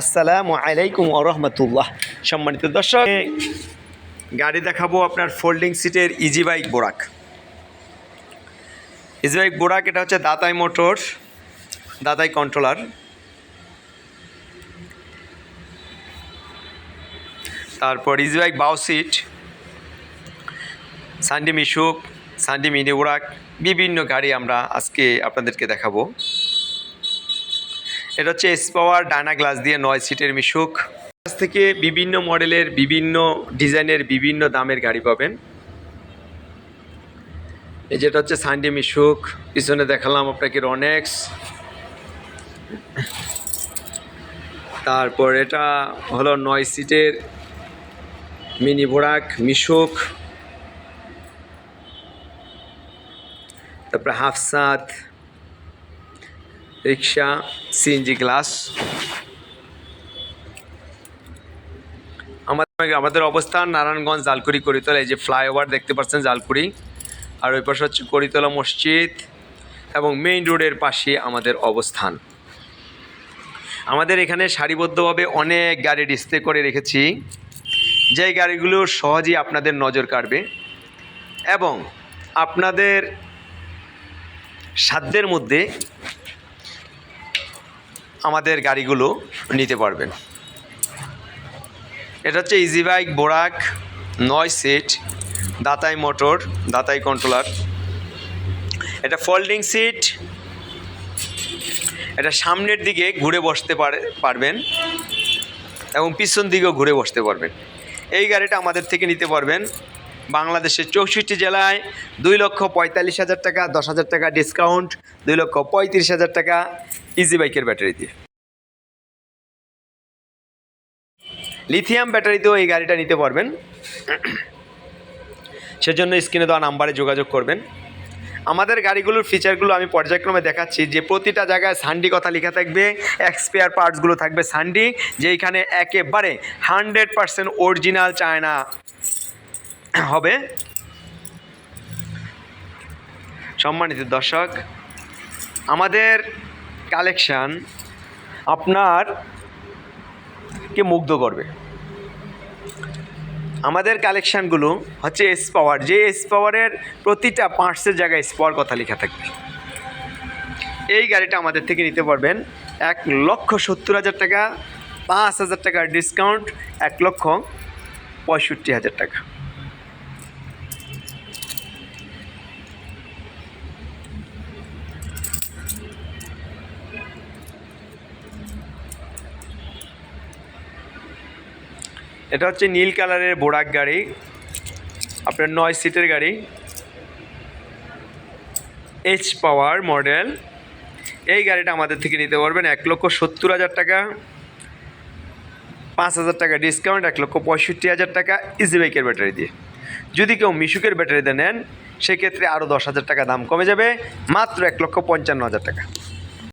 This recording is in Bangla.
আসসালামু আলাইকুম রহমতুল্লাহ। সম্মানিত দর্শক, গাড়ি দেখাবো আপনার ফোল্ডিং সিটের easy bike Borak easy bike Borak এটা হচ্ছে দাতাই মোটর, দাতাই কন্ট্রোলার তারপর ইজি বাইক বাউ সিট সানডি মিশুক সানডি মিনি বোরাক বিভিন্ন গাড়ি আমরা আজকে আপনাদেরকে দেখাবো। এটা হচ্ছে এস পাওয়ার ডানা গ্লাস দিয়ে নয় সিটের মিশুক। কাছ থেকে বিভিন্ন মডেলের বিভিন্ন ডিজাইনের বিভিন্ন দামের গাড়ি পাবেন। এই যেটা হচ্ছে সানডে মিশুক, পিছনে দেখালাম আপনাকে রনেক্স তারপর এটা হলো নয় সিটের মিনি বোরাক মিশুক। তারপরে হাফসাদ রিক্সা সিএনজি গ্লাস আমাদের আমাদের অবস্থান নারায়ণগঞ্জ জালকুড়ি করিতলা। এই যে ফ্লাইওভার দেখতে পাচ্ছেন জালকুড়ি। আর ওই পাশে হচ্ছে করিতলা মসজিদ এবং মেইন রোডের পাশে আমাদের অবস্থান। আমাদের এখানে সারিবদ্ধভাবে অনেক গাড়ি ডিসপ্লে করে রেখেছি। যে গাড়িগুলো সহজেই আপনাদের নজর কাড়বে এবং আপনাদের সাধ্যের মধ্যে আমাদের গাড়িগুলো নিতে পারবেন। এটা হচ্ছে ইজি বাইক বোরাক নয় সিট দাতাই মোটর দাতাই কন্ট্রোলার এটা ফোল্ডিং সিট এটা সামনের দিকে ঘুরে বসতে পারে, পারবেন এবং পিছন দিকেও ঘুরে বসতে পারবেন। এই গাড়িটা আমাদের থেকে নিতে পারবেন। বাংলাদেশের চৌষট্টি জেলায় দুই লক্ষ পঁয়তাল্লিশ হাজার টাকা, দশ হাজার টাকা ডিসকাউন্ট দুই লক্ষ পঁয়ত্রিশ হাজার টাকা ইজি বাইকের ব্যাটারি দিয়ে। লিথিয়াম ব্যাটারিতেও এই গাড়িটা নিতে পারবেন। সেজন্য স্ক্রিনে দেওয়া নাম্বারে যোগাযোগ করবেন। আমাদের গাড়িগুলোর ফিচারগুলো আমি পর্যায়ক্রমে দেখাচ্ছি। যে প্রতিটা জায়গায় সানডি কথা লেখা থাকবে এক্সপেয়ার পার্টসগুলো থাকবে সানডি যেইখানে একেবারে হান্ড্রেড পারসেন্ট অরিজিনাল চায়না হবে। সম্মানিত দর্শক, আমাদের কালেকশান আপনার কে মুগ্ধ করবে? আমাদের কালেকশানগুলো হচ্ছে এস পাওয়ার যে এস পাওয়ারের প্রতিটা পার্টসের জায়গায় এস পাওয়ার কথা লেখা থাকবে। এই গাড়িটা আমাদের থেকে নিতে পারবেন এক লক্ষ সত্তর হাজার টাকা, পাঁচ হাজার টাকার ডিসকাউন্ট এক লক্ষ পঁয়ষট্টি হাজার টাকা। এটা হচ্ছে নীল কালারের বোরাক গাড়ি। আপনার নয় সিটের গাড়ি। এইচ পাওয়ার মডেল এই গাড়িটা আমাদের থেকে নিতে পারবেন এক লক্ষ সত্তর হাজার টাকা। পাঁচ হাজার টাকা ডিসকাউন্ট এক লক্ষ পঁয়ষট্টি হাজার টাকা ইজি বাইকের ব্যাটারি দিয়ে। যদি কেউ মিশুকের ব্যাটারিতে নেন, সেক্ষেত্রে আরও দশ হাজার টাকা দাম কমে যাবে, মাত্র এক লক্ষ পঞ্চান্ন হাজার টাকা।